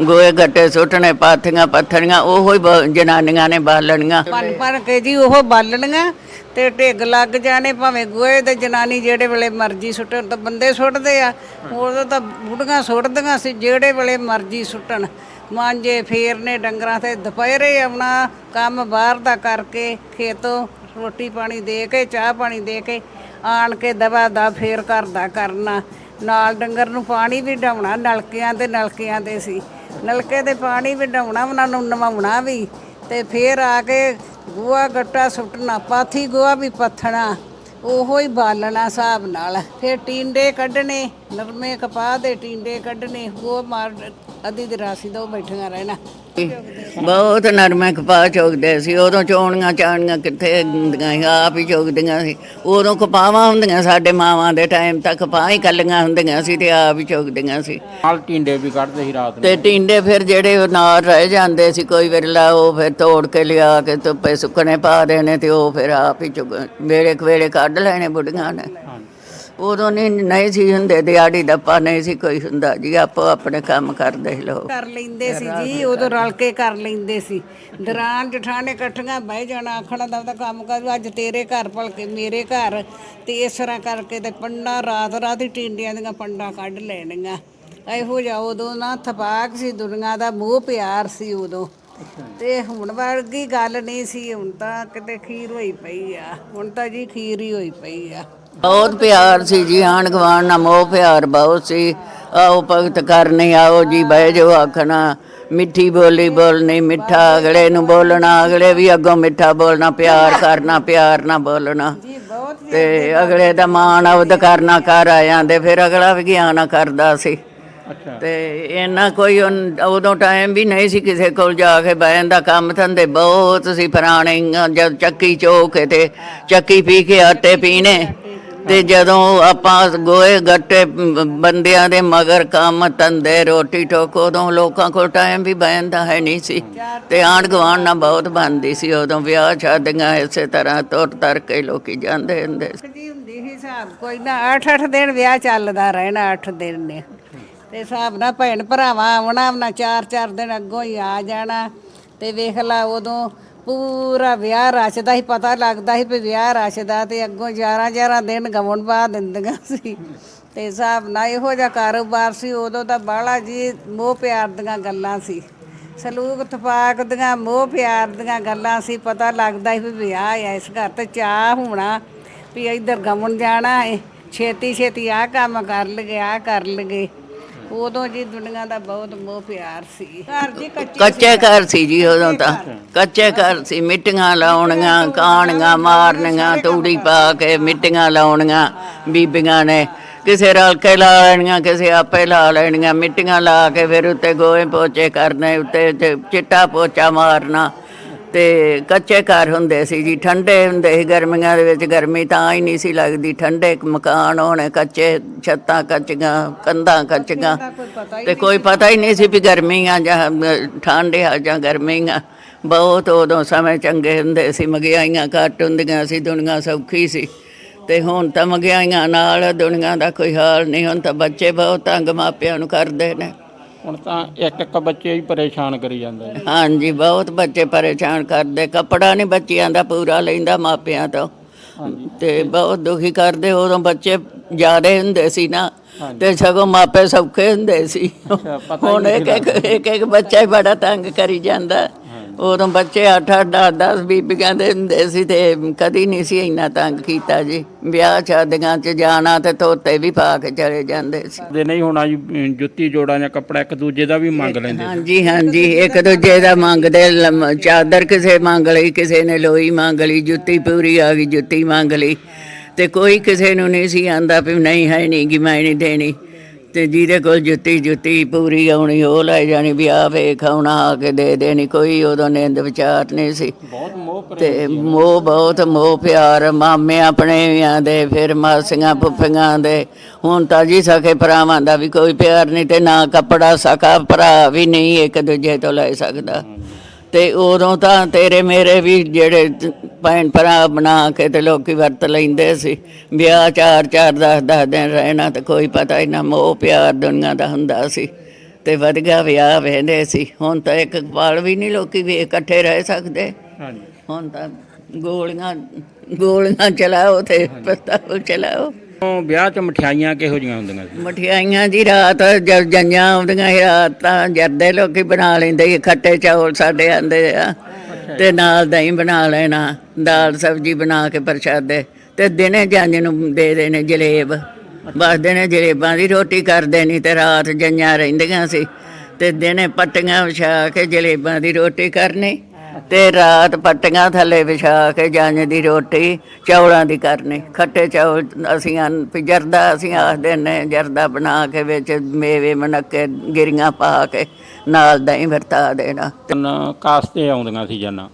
ਗੋਏ ਗੱਟੇ ਸੁੱਟਣੇ, ਪਾਥੀਆਂ ਪੱਥਰੀਆਂ, ਉਹੋ ਹੀ ਬ- ਜਨਾਨੀਆਂ ਨੇ ਬਾਲਣੀਆਂ। ਭੰਨ ਭੰਨ ਕੇ ਜੀ ਉਹ ਬਾਲਣੀਆਂ ਤੇ ਢਿੱਗ ਲੱਗ ਜਾਣੇ, ਭਾਵੇਂ ਗੋਹੇ ਦੇ ਜਨਾਨੀ ਜਿਹੜੇ ਵੇਲੇ ਮਰਜ਼ੀ ਸੁੱਟਣ, ਤਾਂ ਬੰਦੇ ਸੁੱਟਦੇ ਆ। ਉਦੋਂ ਤਾਂ ਬੁੜੀਆਂ ਸੁੱਟਦੀਆਂ ਸੀ, ਜਿਹੜੇ ਵੇਲੇ ਮਰਜ਼ੀ ਸੁੱਟਣ। ਮਾਂਜੇ ਫੇਰਨੇ ਡੰਗਰਾਂ ਤੇ ਦੁਪਹਿਰੇ ਆਉਣਾ ਕੰਮ ਬਾਹਰ ਦਾ ਕਰਕੇ ਖੇਤੋਂ ਰੋਟੀ ਪਾਣੀ ਦੇ ਕੇ, ਚਾਹ ਪਾਣੀ ਦੇ ਕੇ ਆਣ ਕੇ ਦਵਾ ਦਾ ਫੇਰ ਘਰ ਦਾ ਕਰਨਾ। ਨਾਲ ਡੰਗਰ ਨੂੰ ਪਾਣੀ ਵੀ ਡਾਉਣਾ, ਨਲਕਿਆਂ ਦੇ ਨਲਕਿਆਂ ਦੇ ਸੀ। ਨਲਕੇ ਦੇ ਪਾਣੀ ਵੀ ਡਾਉਣਾ ਉਹਨਾਂ ਨੂੰ ਨਵਾਉਣਾ ਵੀ। ਤੇ ਫੇਰ ਆ ਕੇ ਗੋਆ ਗੱਟਾ ਸੁੱਟਣਾ, ਪਾਥੀ ਗੋਆ ਵੀ ਪੱਥਣਾ, ਉਹੋ ਹੀ ਬਾਲਣਾ ਹਿਸਾਬ ਨਾਲ। ਫਿਰ ਟੀਂਡੇ ਕੱਢਣੇ, ਨਰਮੇ ਕਪਾਹ ਦੇ ਟੀਂਡੇ ਕੱਢਣੇ, ਉਹ ਮਾਰ ਅੱਧੀ ਦੀ ਰਾਸੀ ਤੋਂ ਬੈਠੀਆਂ ਰਹਿਣਾ। ਬਹੁਤ ਨਰਮੇ ਕਪਾਹ ਚੁਗਦੇ ਸੀ। ਉਦੋਂ ਚੋਣੀਆਂ ਚਾਣੀਆਂ ਕਿੱਥੇ ਹੁੰਦੀਆਂ ਸੀ? ਆਪ ਹੀ ਚੁਗਦੀਆਂ ਸੀ। ਉਦੋਂ ਕਪਾਵਾਂ ਹੁੰਦੀਆਂ ਸਾਡੇ ਮਾਵਾਂ ਦੇ ਟਾਈਮ ਤੱਕ ਕਪਾਹ ਹੀ ਕੱਲੀਆਂ ਹੁੰਦੀਆਂ ਸੀ ਤੇ ਆਪ ਹੀ ਚੁਗਦੀਆਂ ਸੀ। ਨਾਲ ਟਿੰਡੇ ਵੀ ਕੱਢਦੇ ਸੀ ਰਾਤ ਨੂੰ। ਤੇ ਟਿੰਡੇ ਫਿਰ ਜਿਹੜੇ ਉਹ ਨਾਲ ਰਹਿ ਜਾਂਦੇ ਸੀ ਕੋਈ ਵੇਲਾ ਉਹ ਫਿਰ ਤੋੜ ਕੇ ਲਿਆ ਕੇ ਧੁੱਪੇ ਸੁੱਕਣੇ ਪਾ ਦੇਣੇ ਤੇ ਉਹ ਫਿਰ ਆਪ ਹੀ ਚੁਗ ਵੇਲੇ ਕਵੇਲੇ ਕੱਢ ਲੈਣੇ ਬੁੜੀਆਂ ਨੇ। ਉਦੋਂ ਨਹੀਂ ਨਹੀਂ ਸੀ ਹੁੰਦੇ, ਦਿਹਾੜੀ ਦੱਪਾ ਨਹੀਂ ਸੀ ਕੋਈ ਹੁੰਦਾ ਜੀ, ਆਪੋ ਆਪਣੇ ਕੰਮ ਕਰਦੇ ਸੀ ਲੋਕ। ਕਰ ਲੈਂਦੇ ਸੀ ਜੀ, ਉਦੋਂ ਰਲ ਕੇ ਕਰ ਲੈਂਦੇ ਸੀ। ਦਰਾਂ ਜਠਾਣੇ ਇਕੱਠੀਆਂ ਬਹਿ ਜਾਣਾ, ਆਖਣਾ ਦਾ ਉਹਦਾ ਕੰਮ ਕਰ, ਅੱਜ ਤੇਰੇ ਘਰ ਭਲਕੇ ਮੇਰੇ ਘਰ, ਤੇ ਇਸ ਤਰ੍ਹਾਂ ਕਰਕੇ ਤੇ ਪੰਡਾ ਰਾਤ ਰਾਤ ਹੀ ਟਿੰਡੀਆਂ ਦੀਆਂ ਪੰਡਾ ਕੱਢ ਲੈਣੀਆਂ। ਇਹੋ ਜਿਹਾ ਉਦੋਂ ਨਾ ਥਪਾਕ ਸੀ, ਦੁਨੀਆ ਦਾ ਮੋਹ ਪਿਆਰ ਸੀ ਉਦੋਂ। ਤੇ ਹੁਣ ਵਰਗੀ ਗੱਲ ਨਹੀਂ ਸੀ, ਹੁਣ ਤਾਂ ਕਿਤੇ ਖੀਰ ਹੋਈ ਪਈ ਆ, ਹੁਣ ਤਾਂ ਜੀ ਖੀਰ ਹੀ ਹੋਈ ਪਈ ਆ। ਬਹੁਤ ਪਿਆਰ ਸੀ ਜੀ ਆਣ ਗਵਾਣ ਨਾਲ ਮੋਹ ਪਿਆਰ ਬਹੁਤ ਸੀ। ਆਓ ਭਗਤ ਕਰਨੀ ਆਓ ਜੀ ਬਹਿ ਜਾਓ ਆਖਣਾ ਮਿੱਠੀ ਬੋਲੀ ਬੋਲਣੀ ਮਿੱਠਾ ਅਗਲੇ ਨੂੰ ਬੋਲਣਾ ਅਗਲੇ ਵੀ ਅੱਗੋਂ ਮਿੱਠਾ ਬੋਲਣਾ ਪਿਆਰ ਕਰਨਾ ਪਿਆਰ ਨਾਲ ਬੋਲਣਾ। ਜੀ ਬਹੁਤ ਤੇ ਅਗਲੇ ਦਾ ਮਾਣ ਅਵਦ ਕਰਨਾ ਕਰ ਆਇਆਂ ਦੇ ਫਿਰ ਅਗਲਾ ਵੀ ਗਿਆਨਾ ਕਰਦਾ ਸੀ। ਅੱਛਾ। ਤੇ ਇੰਨਾ ਕੋਈ ਉਦੋਂ ਟਾਈਮ ਵੀ ਨਹੀਂ ਸੀ ਕਿਸੇ ਕੋਲ ਜਾ ਕੇ ਬਹਿਣ ਦਾ ਕੰਮ ਧੰਦੇ ਬਹੁਤ ਸੀ ਪੁਰਾਣੇ ਜਦ ਚੱਕੀ ਚੋਕੇ ਤੇ ਚੱਕੀ ਪੀ ਕੇ ਆਟੇ ਪੀਣੇ। ਤੇ ਜਦੋਂ ਆਪਾਂ ਗੋਏ ਗੱਟੇ ਬੰਦਿਆਂ ਦੇ ਮਗਰ ਕੰਮ ਧੰਦੇ ਰੋਟੀ ਟੋਕ ਉਦੋਂ ਲੋਕਾਂ ਕੋਲ ਟਾਈਮ ਵੀ ਬਹਿਣ ਦਾ ਹੈ ਨਹੀਂ ਸੀ। ਤੇ ਆਂਢ ਗੁਆਂਢ ਨਾਲ ਬਹੁਤ ਬਣਦੀ ਸੀ ਉਦੋਂ ਵਿਆਹ ਸ਼ਾਦੀਆਂ ਇਸੇ ਤਰ੍ਹਾਂ ਤੁਰ ਤਰ ਕੇ ਲੋਕੀ ਜਾਂਦੇ ਹੁੰਦੇ ਸੀ। ਜੀ ਹੁੰਦੀ ਸੀ ਹਿਸਾਬ ਕੋਈ ਨਾ 8-8 ਦਿਨ ਵਿਆਹ ਚੱਲਦਾ ਰਹਿਣਾ 8 ਦਿਨ ਨੇ। ਤੇ ਹਿਸਾਬ ਨਾਲ ਭੈਣ ਭਰਾਵਾਂ ਆਉਣਾ ਉਹਨਾਂ 4-4 ਦਿਨ ਅੱਗੋਂ ਹੀ ਆ ਜਾਣਾ। ਤੇ ਵੇਖ ਲਾ ਉਦੋਂ ਪੂਰਾ ਵਿਆਹ ਰਚਦਾ ਹੀ ਪਤਾ ਲੱਗਦਾ ਸੀ ਵੀ ਵਿਆਹ ਰਚਦਾ ਤੇ ਅੱਗੋਂ 11-11 ਦਿਨ ਗਵਣ ਪਾ ਦਿੰਦੀਆਂ ਸੀ। ਤੇ ਹਿਸਾਬ ਨਾਲ ਇਹੋ ਜਿਹਾ ਕਾਰੋਬਾਰ ਸੀ, ਉਦੋਂ ਤਾਂ ਬਾਹਲਾ ਜੀ ਮੋਹ ਪਿਆਰ ਦੀਆਂ ਗੱਲਾਂ ਸੀ। ਸਲੂਕ ਤਫਾਕ ਦੀਆਂ, ਮੋਹ ਪਿਆਰ ਦੀਆਂ ਗੱਲਾਂ ਸੀ, ਪਤਾ ਲੱਗਦਾ ਸੀ ਵੀ ਵਿਆਹ ਆ, ਇਸ ਘਰ ਤੇ ਚਾਹ ਹੋਣਾ ਵੀ ਇੱਧਰ ਗਮਨ ਜਾਣਾ ਏ। ਛੇਤੀ ਛੇਤੀ ਆਹ ਕੰਮ ਕਰ ਲਗੇ ਆਹ ਕਰ ਲਗੇ ਉਦੋਂ ਜੀ ਦੁਨੀਆ ਦਾ ਬਹੁਤ ਮੋਹ ਪਿਆਰ ਸੀ। ਘਰ ਜੀ ਕੱਚੇ ਕੱਚੇ ਘਰ ਸੀ ਜੀ ਉਦੋਂ ਤਾਂ। ਕੱਚੇ ਘਰ ਸੀ ਮਿੱਟੀਆਂ ਲਾਉਣੀਆਂ ਕਾਣੀਆਂ ਮਾਰਨੀਆਂ ਤੂੜੀ ਪਾ ਕੇ ਮਿੱਟੀਆਂ ਲਾਉਣੀਆਂ ਬੀਬੀਆਂ ਨੇ। ਕਿਸੇ ਰਲ ਕੇ ਲਾ ਲੈਣੀਆਂ ਕਿਸੇ ਆਪੇ ਲਾ ਲੈਣੀਆਂ। ਮਿੱਟੀਆਂ ਲਾ ਕੇ ਫਿਰ ਉੱਤੇ ਗੋਏ ਪੋਚੇ ਕਰਨੇ ਉੱਤੇ ਚਿੱਟਾ ਪੋਚਾ ਮਾਰਨਾ। ਤੇ ਕੱਚੇ ਘਰ ਹੁੰਦੇ ਸੀ ਜੀ ਠੰਡੇ ਹੁੰਦੇ ਸੀ ਗਰਮੀਆਂ ਦੇ ਵਿੱਚ ਗਰਮੀ ਤਾਂ ਹੀ ਨਹੀਂ ਸੀ ਲੱਗਦੀ ਠੰਡੇ ਮਕਾਨ ਹੋਣੇ ਕੱਚੇ ਛੱਤਾਂ ਕੱਚੀਆਂ ਕੰਧਾਂ ਕੱਚੀਆਂ ਤੇ ਕੋਈ ਪਤਾ ਹੀ ਨਹੀਂ ਸੀ। ਵੀ ਗਰਮੀ ਆ ਜਾਂ ਅਹ, ਠੰਡ ਆ ਜਾਂ ਗਰਮੀ ਆ ਬਹੁਤ ਉਦੋਂ ਸਮੇਂ ਚੰਗੇ ਹੁੰਦੇ ਸੀ ਮਹਿੰਗਾਈਆਂ ਘੱਟ ਹੁੰਦੀਆਂ ਸੀ ਦੁਨੀਆ ਸੌਖੀ ਸੀ ਤੇ ਹੁਣ ਤਾਂ ਮਹਿੰਗਾਈਆਂ ਨਾਲ ਦੁਨੀਆ ਦਾ ਕੋਈ ਹਾਲ ਨਹੀਂ ਹੁਣ ਤਾਂ ਬੱਚੇ ਬਹੁਤ ਤੰਗ ਮਾਪਿਆਂ ਨੂੰ ਕਰਦੇ ਨੇ। ਹੁਣ ਤਾਂ ਇੱਕ ਇੱਕ ਬੱਚੇ ਹੀ ਪਰੇਸ਼ਾਨ ਕਰੀ ਜਾਂਦੇ ਨੇ ਹਾਂਜੀ ਬਹੁਤ ਬੱਚੇ ਪਰੇਸ਼ਾਨ ਕਰਦੇ। ਕੱਪੜਾ ਨਹੀਂ ਬੱਚਿਆਂ ਦਾ ਪੂਰਾ ਲੈਂਦਾ ਮਾਪਿਆਂ ਤੋਂ। ਤੇ ਬਹੁਤ ਦੁਖੀ ਕਰਦੇ ਉਦੋਂ ਬੱਚੇ ਜ਼ਿਆਦੇ ਹੁੰਦੇ ਸੀ ਨਾ। ਤੇ ਸਗੋਂ ਮਾਪੇ ਸੌਖੇ ਹੁੰਦੇ ਸੀ। ਹੁਣ ਨਹੀਂ ਇੱਕ ਇੱਕ ਇੱਕ ਇੱਕ ਬੱਚਾ ਹੀ ਬੜਾ ਤੰਗ ਕਰੀ ਜਾਂਦਾ। ਉਦੋਂ ਬੱਚੇ 8 8 10 10 ਬੀਬੀਆਂ ਦੇ ਹੁੰਦੇ ਸੀ ਤੇ ਕਦੀ ਨਹੀਂ ਸੀ ਇੰਨਾ ਤੰਗ ਕੀਤਾ ਜੀ। ਵਿਆਹ ਸ਼ਾਦੀਆਂ 'ਚ ਜਾਣਾ ਤੇ ਤੋਤੇ ਵੀ ਪਾ ਕੇ ਚਲੇ ਜਾਂਦੇ ਸੀ। ਦੇ ਨਹੀਂ ਹੋਣਾ ਜੀ ਅਮ, ਜੁੱਤੀ ਜੋੜਾਂ ਜਾਂ ਕੱਪੜਾ ਇੱਕ ਦੂਜੇ ਦਾ ਵੀ ਮੰਗ ਲੈਂਦੇ ਹਾਂਜੀ ਹਾਂਜੀ ਇੱਕ ਦੂਜੇ ਦਾ ਮੰਗਦੇ ਲੰਮ- ਚਾਦਰ ਕਿਸੇ ਮੰਗ ਲਈ ਕਿਸੇ ਨੇ ਲੋਈ ਮੰਗ ਲਈ ਜੁੱਤੀ ਪੂਰੀ ਆ ਗਈ ਜੁੱਤੀ ਮੰਗ ਲਈ। ਤੇ ਕੋਈ ਕਿਸੇ ਨੂੰ ਨਹੀਂ ਸੀ ਆਂਦਾ ਵੀ ਨਹੀਂ ਹੈ ਨਹੀਂ ਗੀ ਮੈਂ ਨਹੀਂ ਦੇਣੀ। ਤੇ ਜਿਹਦੇ ਕੋਲ ਜੁੱਤੀ ਜੁੱਤੀ ਪੂਰੀ ਆਉਣੀ ਉਹ ਲੈ ਜਾਣੀ ਵੀ ਆ ਵੇਖ ਆਉਣਾ ਆ ਕੇ ਦੇ ਦੇਣੀ ਕੋਈ ਉਦੋਂ ਨਿੰਦ ਵਿਚਾਰ ਨਹੀਂ ਸੀ। ਬਹੁਤ ਮੋਹ ਤੇ ਮੋਹ ਬਹੁਤ ਮੋਹ ਪਿਆਰ ਮਾਮੇ ਆਪਣਿਆਂ ਦੇ ਫਿਰ ਮਾਸੀਆਂ ਫੁੱਫੀਆਂ ਦੇ ਹੁਣ ਤਾਂ ਜੀ ਸਕੇ ਭਰਾਵਾਂ ਦਾ ਵੀ ਕੋਈ ਪਿਆਰ ਨਹੀਂ ਤੇ ਨਾ ਕੱਪੜਾ ਸਕਾ ਭਰਾ ਵੀ ਨਹੀਂ ਇੱਕ ਦੂਜੇ ਤੋਂ ਲੈ ਸਕਦਾ। ਤੇ ਉਦੋਂ ਤਾਂ ਤੇਰੇ ਮੇਰੇ ਵੀ ਜਿਹੜੇ ਭੈਣ ਭਰਾ ਬਣਾ ਕੇ ਤੇ ਲੋਕੀ ਵਰਤ ਲੈਂਦੇ ਸੀ। ਵਿਆਹ ਚਾਰ ਚਾਰ ਦਸ ਦਸ ਦਿਨ ਰਹਿਣਾ ਤੇ ਕੋਈ ਪਤਾ ਹੀ ਨਾ ਮੋਹ ਪਿਆਰ ਦੁਨੀਆ ਦਾ ਹੁੰਦਾ ਸੀ ਤੇ ਵਧੀਆ ਵਿਆਹ ਵੇਂਦੇ ਸੀ। ਹੁਣ ਤਾਂ ਇੱਕ ਪਲ ਵੀ ਨਹੀਂ ਲੋਕੀ ਵੀ ਇਕੱਠੇ ਰਹਿ ਸਕਦੇ। ਹਾਂਜੀ। ਹੁਣ ਤਾਂ ਗੋਲੀਆਂ ਗੋਲੀਆਂ ਚਲਾਓ ਤੇ ਪਸਤੌਲ ਚਲਾਓ। ਵਿਆਹ 'ਚ ਮਠਿਆਈਆਂ ਕਿਹੋ ਜੀਆਂ ਹੁੰਦੀਆਂ ਸੀ? ਮਠਿਆਈਆਂ ਦੀ ਰਾਤ ਜਦ ਜੰਜਾਂ ਆਉਂਦੀਆਂ ਸੀ ਰਾਤ ਤਾਂ ਜਰਦੇ ਲੋਕੀ ਬਣਾ ਲੈਂਦੇ ਸੀ ਖੱਟੇ ਚੌਲ ਸਾਡੇ ਆਂਦੇ ਆ। ਤੇ ਨਾਲ ਦਹੀਂ ਬਣਾ ਲੈਣਾ ਦਾਲ ਸਬਜੀ ਬਣਾ ਕੇ ਪ੍ਰਸ਼ਾਦੇ। ਤੇ ਦਿਨੇ ਜੰਜ ਨੂੰ ਦੇ ਦੇਣੇ ਜਲੇਬ। ਬਸ ਦਿਨੇ ਜਲੇਬਾਂ ਦੀ ਰੋਟੀ ਕਰਦੇ ਨਹੀਂ ਤੇ ਰਾਤ ਜੰਜਾਂ ਰਹਿੰਦੀਆਂ ਸੀ। ਤੇ ਦਿਨੇ ਪੱਟੀਆਂ ਵਿਛਾ ਕੇ ਜਲੇਬਾਂ ਦੀ ਰੋਟੀ ਕਰਨੀ। ਤੇ ਰਾਤ ਪੱਟੀਆਂ ਥੱਲੇ ਵਿਛਾ ਕੇ ਜੰਜ ਦੀ ਰੋਟੀ ਚੌਲਾਂ ਦੀ ਕਰਨੀ। ਖੱਟੇ ਚੌਲ ਅਸੀਂ ਵੀ ਜਰਦਾ ਅਸੀਂ ਆਖਦੇ ਨੇ ਜਰਦਾ ਬਣਾ ਕੇ ਵਿੱਚ ਮੇਵੇ ਮਨੱਕੇ ਗਿਰੀਆਂ ਪਾ ਕੇ ਨਾਲ ਦਹੀਂ ਵਰਤਾ ਦੇਣਾ। ਤਨ ਕਾਸਤੇ ਆਉਂਦੀਆਂ ਸੀ ਜਾਨਾਂ।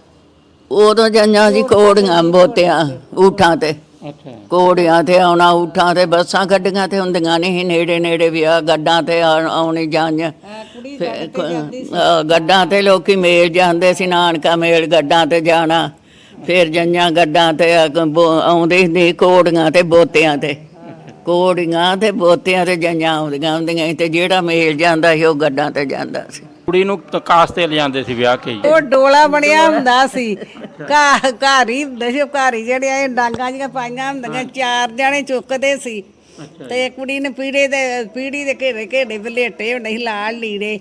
ਉਦੋਂ ਜਾਂਆਂ ਜੀ ਕੋੜੀਆਂ ਬੋਤਿਆਂ ਊਠਾਂ ਤੇ। ਅੱਛਾ। ਕੋੜੀਆਂ ਤੇ ਆਉਣਾ ਊਠਾਂ ਤੇ ਬੱਸਾਂ ਗੱਡੀਆਂ ਤੇ ਹੁੰਦੀਆਂ ਨਹੀਂ ਨੇੜੇ ਨੇੜੇ ਵਿਆਹ ਗੱਡਾਂ ਤੇ ਆ- ਆਉਣੀ ਅਹ ਗੱਡਾਂ ਤੇ ਲੋਕੀ ਮੇਲ ਜਾਂਦੇ ਸੀ ਨਾਨਕਾ ਮੇਲ ਗੱਡਾਂ ਤੇ ਜਾਣਾ। ਫਿਰ ਜੰਜਾਂ ਗੱਡਾਂ ਤੇ ਆ ਬੋ- ਆਉਂਦੇ ਸੀ ਕੋੜੀਆਂ ਤੇ ਬੋਤਿਆਂ ਤੇ। ਕੋੜੀਆਂ ਤੇ ਬੋਤਿਆਂ ਤੇ ਜੰਜਾਂ ਆਉਂਦੀਆਂ ਹੁੰਦੀਆਂ ਸੀ ਤੇ ਜਿਹੜਾ ਮੇਲ ਜਾਂਦਾ ਸੀ ਉਹ ਗੱਡਾਂ ਤੇ ਜਾਂਦਾ ਸੀ। ਕੁੜੀ ਨੂੰ ਕ- ਕਾਸਤੇ ਲਿਜਾਂਦੇ ਸੀ ਵਿਆਹ ਕੇ। ਉਹ ਡੋਲਾ ਬਣਿਆ ਹੁੰਦਾ ਸੀ। ਘਰ ਹੀ ਹੁੰਦੇ ਸੀ ਉਹ ਘਰ ਹੀ ਜਿਹੜੇ ਇਹ ਡਾਂਗਾਂ ਪਾਈਆਂ ਹੁੰਦੀਆਂ ਚਾਰ ਜਾਣੇ ਚੁੱਕਦੇ ਸੀ। ਤੇ ਕੁੜੀ ਨੇ ਪੀੜੇ ਦੇ ਪੀੜੀ ਦੇ ਘੇਰੇ ਘੇਰੇ ਬਲੇਟੇ ਹੁੰਦੇ ਸੀ ਲਾਲ ਲੀੜੇ।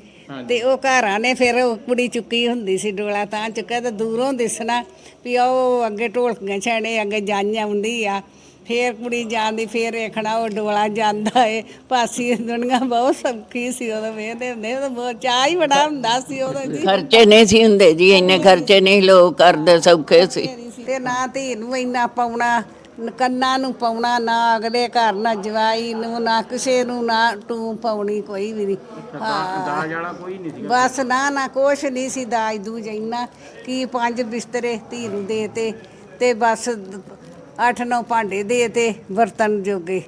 ਤੇ ਉਹ ਘਰਾਂ ਨੇ ਫਿਰ ਉਹ ਕੁੜੀ ਚੁੱਕੀ ਹੁੰਦੀ ਸੀ ਡੋਲਾ ਤਾਂ ਚੁੱਕਿਆ ਤੇ ਦੂਰੋਂ ਦਿਸਣਾ ਵੀ ਉਹ ਅੱਗੇ ਢੋਲਕੀਆਂ ਛਾਣੇ ਅੱਗੇ ਜਾਂਝ ਆਉਂਦੀ ਆ ਫੇਰ ਕੁੜੀ ਜਾਂਦੀ ਫੇਰ ਵੇਖਣਾ ਉਹ ਡੋਲਾ ਜਾਂਦਾ ਏ। ਪਾਸੀ ਦੁਨੀਆ ਬਹੁਤ ਸੌਖੀ ਸੀ ਉਦੋਂ ਵੇਖਦੇ ਹੁੰਦੇ ਉਦੋਂ ਬਹੁਤ ਚਾਹ ਹੀ ਬੜਾ ਹੁੰਦਾ ਸੀ ਉਦੋਂ ਜੀ। ਖਰਚੇ ਨਹੀਂ ਸੀ ਹੁੰਦੇ ਜੀ ਇੰਨੇ ਖਰਚੇ ਨਹੀਂ ਲੋਕ ਕਰਦੇ ਸੌਖੇ ਸੀ। ਤੇ ਨਾ ਧੀ ਨੂੰ ਇੰਨਾ ਪਾਉਣਾ ਕੰਨਾਂ ਨੂੰ ਪਾਉਣਾ ਨਾ ਅਗਲੇ ਘਰ ਨਾ ਜਵਾਈ ਨੂੰ ਨਾ ਕਿਸੇ ਨੂੰ ਨਾ ਟੂ ਪਾਉਣੀ ਕੋਈ ਵੀ ਨਹੀਂ। ਹਾਂ। ਦਾਜ ਵਾਲਾ ਕੋਈ ਨਹੀਂ ਸੀ ਬਸ ਨਾ ਨਾ ਕੁਛ ਨਹੀਂ ਸੀ ਦਾਜ ਦੂਜ ਇੰਨਾ। ਕੀ ਪੰਜ ਬਿਸਤਰੇ ਧੀ ਨੂੰ ਦੇ ਤੇ ਤੇ ਬਸ ਅੱਠ ਨੌ ਭਾਂਡੇ ਦੇ ਤੇ ਬਰਤਨ ਜੋਗੇ।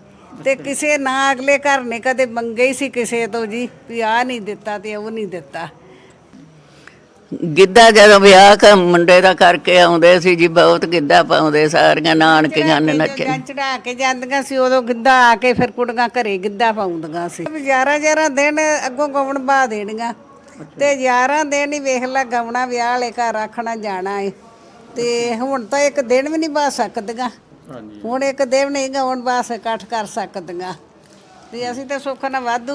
ਤੇ ਕਿਸੇ ਨਾ ਅਗਲੇ ਘਰ ਨੇ ਕਦੇ ਮੰਗੇ ਹੀ ਸੀ ਕਿਸੇ ਤੋਂ ਜੀ ਵੀ ਆ ਨਹੀਂ ਦਿੱਤਾ ਤੇ ਉਹ ਨਹੀਂ ਦਿੱਤਾ। ਗਿੱਧਾ ਜਦੋਂ ਵਿਆਹ ਕ ਮੁੰਡੇ ਦਾ ਕਰਕੇ ਆਉਂਦੇ ਸੀ ਜੀ ਬਹੁਤ ਗਿੱਧਾ ਪਾਉਂਦੇ ਸਾਰੀਆਂ ਨਾਨਕੀਆਂ ਨੇ ਨੱਚੇ ਚੜਾ ਕੇ ਜਾਂਦੀਆਂ ਸੀ ਉਦੋਂ ਗਿੱਧਾ ਆ ਕੇ ਫਿਰ ਕੁੜੀਆਂ ਘਰੇ ਗਿੱਧਾ ਪਾਉਂਦੀਆਂ ਸੀ। ਯਾਰਾਂ ਯਾਰਾਂ ਦਿਨ ਅੱਗੋਂ ਗਵਣ ਬਾ ਦੇਣੀਆਂ। ਤੇ ਯਾਰਾਂ ਦਿਨ ਹੀ ਵੇਖ ਲੈ ਗਵਣਾ ਵਿਆਹ ਵਾਲੇ ਘਰ ਆਖਣਾ ਜਾਣਾ ਏ। ਤੇ ਹੁਣ ਤਾਂ ਇੱਕ ਦਿਨ ਵੀ ਨਹੀਂ ਬਾ ਸਕਦੀਆਂ। ਹਾਂਜੀ। ਹੁਣ ਇੱਕ ਦਿਨ ਨਹੀਂ ਗਵਣ ਬਾਸ ਇਕੱਠ ਕਰ ਸਕਦੀਆਂ। ਤੇ ਅਸੀਂ ਤਾਂ ਸੁੱਖ ਨਾਲ ਵਾਧੂ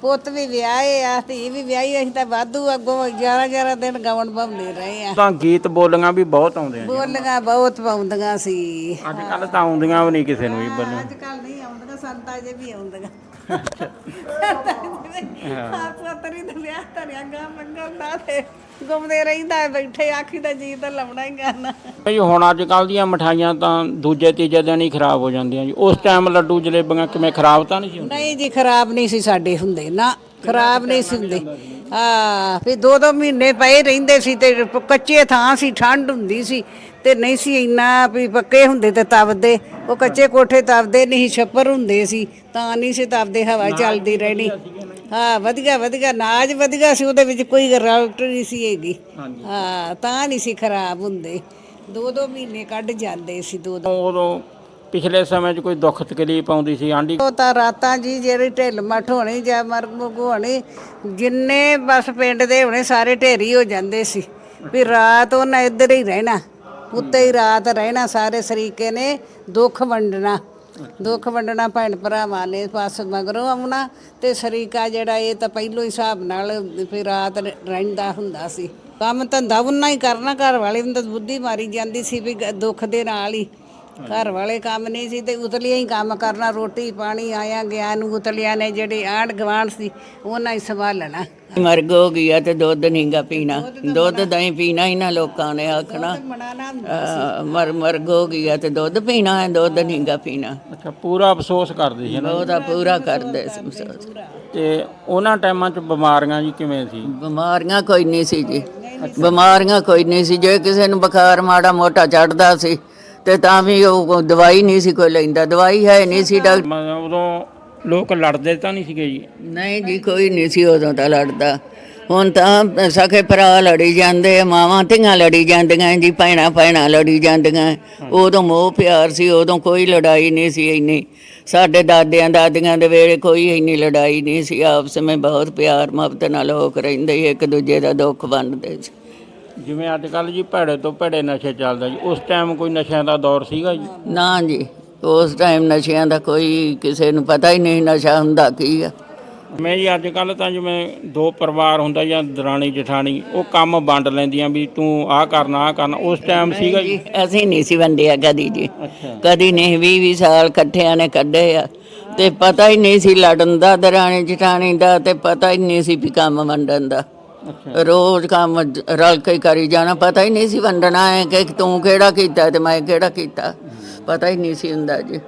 ਪੁੱਤ ਵੀ ਵਿਆਹੇ ਆ ਧੀ ਵੀ ਵਿਆਹੀ ਅਸੀਂ ਤਾਂ ਵਾਧੂ ਅੱਗੋਂ 11 11 ਦਿਨ ਗਵਣ ਪਾਉਂਦੇ ਰਹੇ ਆ। ਤਾਂ ਗੀਤ ਬੋਲੀਆਂ ਵੀ ਬਹੁਤ ਆਉਂਦੇ ਆ ਬੋਲੀਆਂ ਬਹੁਤ ਪਾਉਂਦੀਆਂ ਸੀ। ਅੱਜ ਕੱਲ ਤਾਂ ਆਉਂਦੀਆਂ ਵੀ ਨਹੀਂ ਕਿਸੇ ਨੂੰ ਜੀ ਬੋਲਣ ਅੱਜ ਕੱਲ ਨਹੀਂ ਆਉਂਦੀਆਂ ਸੰਤਾਂ ਜੇ ਵੀ ਆਉਂਦੀਆਂ। ਆਪੋ ਤਰੀ ਦੇ ਵਿਆਹ ਧਰਿਆ ਗਾ ਮੰਗਦਾ ਤੇ ਗੁੰਮਦੇ ਰਹਿੰਦਾ ਹੈ, ਬੈਠੇ ਆਖੀ ਦਾ ਜੀ ਤਾਂ ਲਾਉਣਾ ਹੀ ਗਾਣਾ ਜੀ ਹੁਣ ਅੱਜ ਕੱਲ ਦੀਆਂ ਮਠਾਈਆਂ ਤਾਂ ਦੂਜੇ ਤੀਜੇ ਦਿਨ ਹੀ ਖਰਾਬ ਹੋ ਜਾਂਦੀਆਂ ਜੀ। ਉਸ ਟਾਈਮ ਲੱਡੂ ਜਲੇਬੀਆਂ ਕਿਵੇਂ ਖਰਾਬ ਤਾਂ ਨਹੀਂ ਸੀ ਹੁੰਦੀਆਂ? ਨਹੀਂ ਜੀ ਖਰਾਬ ਨਹੀਂ ਸੀ ਸਾਡੇ ਹੁੰਦੇ। ਨਾ ਖਰਾਬ ਨਹੀਂ ਸੀ ਹੁੰਦੇ। ਹਾਂ ਫਿਰ ਦੋ ਦੋ ਮਹੀਨੇ ਪਏ ਰਹਿੰਦੇ ਸੀ ਤੇ ਕੱਚੇ ਥਾਂ ਸੀ ਠੰਡ ਹੁੰਦੀ ਸੀ। ਤੇ ਨਹੀਂ ਸੀ ਇੰਨਾ ਵੀ ਪੱਕੇ ਹੁੰਦੇ ਤੇ ਤਵਦੇ ਉਹ ਕੱਚੇ ਕੋਠੇ ਤਵਦੇ ਨਹੀਂ ਛੱਪਰ ਹੁੰਦੇ ਸੀ। ਤਾਂ ਨਹੀਂ ਸੀ ਤਵਦੇ ਹਵਾ ਚੱਲਦੀ ਰਹਿਣੀ। ਹਾਂ ਵਧੀਆ ਵਧੀਆ। ਨਾਜ ਵਧੀਆ ਸੀ ਉਹਦੇ ਵਿੱਚ ਕੋਈ ਰਲਟ ਨਹੀਂ ਸੀ ਹੈਗੀ। ਹਾਂ ਤਾਂ ਨਹੀਂ ਸੀ ਖਰਾਬ ਹੁੰਦੇ। ਦੋ ਦੋ ਮਹੀਨੇ ਕੱਢ ਜਾਂਦੇ ਸੀ ਦੋ ਦੋ ਉਦੋਂ ਪਿਛਲੇ ਸਮੇਂ 'ਚ ਕੋਈ ਦੁੱਖ ਤਕਲੀਫ ਆਉਂਦੀ ਸੀ ਆਂਢੀ ਉਹ ਤਾਂ ਰਾਤਾਂ ਜੀ ਜਿਹੜੀ ਢਿੱਲ ਮੱਠ ਹੋਣੀ ਜਾਂ ਮਰਗ ਮੁਰਗ ਹੋਣੀ ਜਿੰਨੇ ਬਸ ਪਿੰਡ ਦੇ ਹੋਣੇ ਸਾਰੇ ਢੇਰੀ ਹੋ ਜਾਂਦੇ ਸੀ। ਵੀ ਰਾਤ ਉਹਨਾਂ ਇੱਧਰ ਹੀ ਰਹਿਣਾ। ਉੱਤੇ ਹੀ ਰਾਤ ਰਹਿਣਾ ਸਾਰੇ ਸਰੀਕੇ ਨੇ, ਦੁੱਖ ਵੰਡਣਾ। ਦੁੱਖ ਵੰਡਣਾ ਭੈਣ ਭਰਾਵਾਂ ਨੇ ਪਾਸ ਮਗਰੋਂ ਆਉਣਾ ਤੇ ਸਰੀਕਾ ਜਿਹੜਾ ਇਹ ਤਾਂ ਪਹਿਲੋਂ ਹੀ ਹਿਸਾਬ ਨਾਲ ਫਿਰ ਰਾਤ ਰਹਿੰਦਾ ਹੁੰਦਾ ਸੀ। ਕੰਮ ਧੰਦਾ ਉਹਨਾਂ ਹੀ ਕਰਨਾ, ਘਰ ਵਾਲੇ ਨੂੰ ਤਾਂ ਬੁੱਧੀ ਮਾਰੀ ਜਾਂਦੀ ਸੀ ਵੀ ਗ- ਦੁੱਖ ਦੇ ਨਾਲ ਹੀ। ਘਰ ਵਾਲੇ ਕੰਮ ਨਹੀਂ ਸੀ ਤੇ ਉਤਲੀਆਂ ਹੀ ਕੰਮ ਕਰਨਾ ਰੋਟੀ ਪਾਣੀ ਆਇਆ ਗਿਆ ਨੂੰ ਉਤਲੀਆਂ ਨੇ ਜਿਹੜੇ ਆਂਢ ਗਵਾਂਢ ਸੀ ਉਹਨਾਂ ਹੀ ਸੰਭਾਲਣਾ। ਮਰਗ ਹੋ ਗਿਆ ਤੇ ਦੁੱਧ ਨਹੀਂਗਾ ਪੀਣਾ। ਦੁੱਧ ਦਹੀਂ ਪੀਣਾ ਇਹਨਾਂ ਲੋਕਾਂ ਨੇ ਆਖਣਾ। ਅਹ, ਮਰ ਮਰਗ ਹੋ ਗਿਆ ਤੇ ਦੁੱਧ ਪੀਣਾ ਹੈ ਦੁੱਧ ਨਹੀਂਗਾ ਪੀਣਾ। ਅੱਛਾ ਪੂਰਾ ਅਫਸੋਸ ਕਰਦੇ ਸੀ ਨਾ। ਉਹਦਾ ਪੂਰਾ ਕਰਦੇ ਸੀ ਮਹਿਸੂਸ। ਤੇ ਉਹਨਾਂ ਟਾਈਮਾਂ 'ਚ ਬਿਮਾਰੀਆਂ ਜੀ ਕਿਵੇਂ ਸੀ? ਬਿਮਾਰੀਆਂ ਕੋਈ ਨਹੀਂ ਸੀ ਜੀ। ਬਿਮਾਰੀਆਂ ਕੋਈ ਨਹੀਂ ਸੀ। ਜੇ ਕਿਸੇ ਨੂੰ ਬੁਖਾਰ ਮਾੜਾ ਮੋਟਾ ਚੜਦਾ ਸੀ ਤੇ ਤਾਂ ਵੀ ਉਹ ਦਵਾਈ ਨਹੀਂ ਸੀ ਕੋਈ ਲੈਂਦਾ ਦਵਾਈ ਹੈ ਨਹੀਂ ਸੀ ਡਾਕਟਰ ਮ- ਉਦੋਂ ਲੋਕ ਲੜਦੇ ਤਾਂ ਨਹੀਂ ਸੀਗੇ ਜੀ। ਨਹੀਂ ਜੀ ਕੋਈ ਨਹੀਂ ਸੀ ਉਦੋਂ ਤਾਂ ਲੜਦਾ। ਹੁਣ ਤਾਂ ਸਕੇ ਭਰਾ ਲੜੀ ਜਾਂਦੇ ਆ ਮਾਵਾਂ ਧੀਆਂ ਲੜੀ ਜਾਂਦੀਆਂ ਜੀ ਭੈਣਾਂ ਭੈਣਾਂ ਲੜੀ ਜਾਂਦੀਆਂ। ਉਦੋਂ ਮੋਹ ਪਿਆਰ ਸੀ ਉਦੋਂ ਕੋਈ ਲੜਾਈ ਨਹੀਂ ਸੀ ਇੰਨੀ। ਸਾਡੇ ਦਾਦਿਆਂ ਦਾਦੀਆਂ ਦੇ ਵੇਲੇ ਕੋਈ ਇੰਨੀ ਲੜਾਈ ਨਹੀਂ ਸੀ ਆਪਸ ਵਿੱਚ ਬਹੁਤ ਪਿਆਰ ਮੁਹੱਬਤ ਨਾਲ ਲੋਕ ਰਹਿੰਦੇ ਇੱਕ ਦੂਜੇ ਦਾ ਦੁੱਖ ਵੰਡਦੇ ਸੀ। ਜਿਵੇਂ ਅੱਜ ਕੱਲ ਜੀ ਭੈੜੇ ਤੋਂ ਭੈੜੇ ਨਸ਼ੇ ਚੱਲਦਾ ਜੀ ਉਸ ਟਾਈਮ ਕੋਈ ਨਸ਼ਿਆਂ ਦਾ ਦੌਰ ਸੀਗਾ ਜੀ? ਨਾ ਜੀ ਉਸ ਟਾਈਮ ਨਸ਼ਿਆਂ ਦਾ ਕੋਈ ਕਿਸੇ ਨੂੰ ਪਤਾ ਹੀ ਨਹੀਂ ਨਸ਼ਾ ਹੁੰਦਾ ਕੀ ਆ। ਮੈਂ ਜੀ ਅੱਜ ਕੱਲ ਤਾਂ ਜਿਵੇਂ ਦੋ ਪਰਿਵਾਰ ਹੁੰਦਾ ਜਾਂ ਦਰਾਣੀ ਜਠਾਣੀ ਉਹ ਕੰਮ ਵੰਡ ਲੈਂਦੀਆਂ ਵੀ ਤੂੰ ਆਹ ਕਰਨਾ ਆਹ ਕਰਨਾ ਉਸ ਟਾਈਮ ਸੀਗਾ ਜੀ? ਅਸੀਂ ਨਹੀਂ ਸੀ ਵੰਡਿਆ ਕਦੀ ਜੀ। ਕਦੀ ਨਹੀਂ 20 20 ਸਾਲ ਇਕੱਠਿਆਂ ਨੇ ਕੱਢੇ ਆ। ਤੇ ਪਤਾ ਹੀ ਨਹੀਂ ਸੀ ਲੜਨ ਦਾ ਦਰਾਣੀ ਜਠਾਣੀ ਦਾ ਤੇ ਪਤਾ ਹੀ ਨਹੀਂ ਸੀ ਵੀ ਕੰਮ ਵੰਡਣ ਦਾ। ਰੋਜ਼ ਕੰਮ ਜ- ਰਲ ਕੇ ਕਰੀ ਜਾਣਾ ਪਤਾ ਹੀ ਨਹੀਂ ਸੀ ਵੰਡਣਾ ਹੈ ਕਿ ਤੂੰ ਕਿਹੜਾ ਕੀਤਾ ਤੇ ਮੈਂ ਕਿਹੜਾ ਕੀਤਾ। ਪਤਾ ਹੀ ਨਹੀਂ ਸੀ ਹੁੰਦਾ ਜੀ।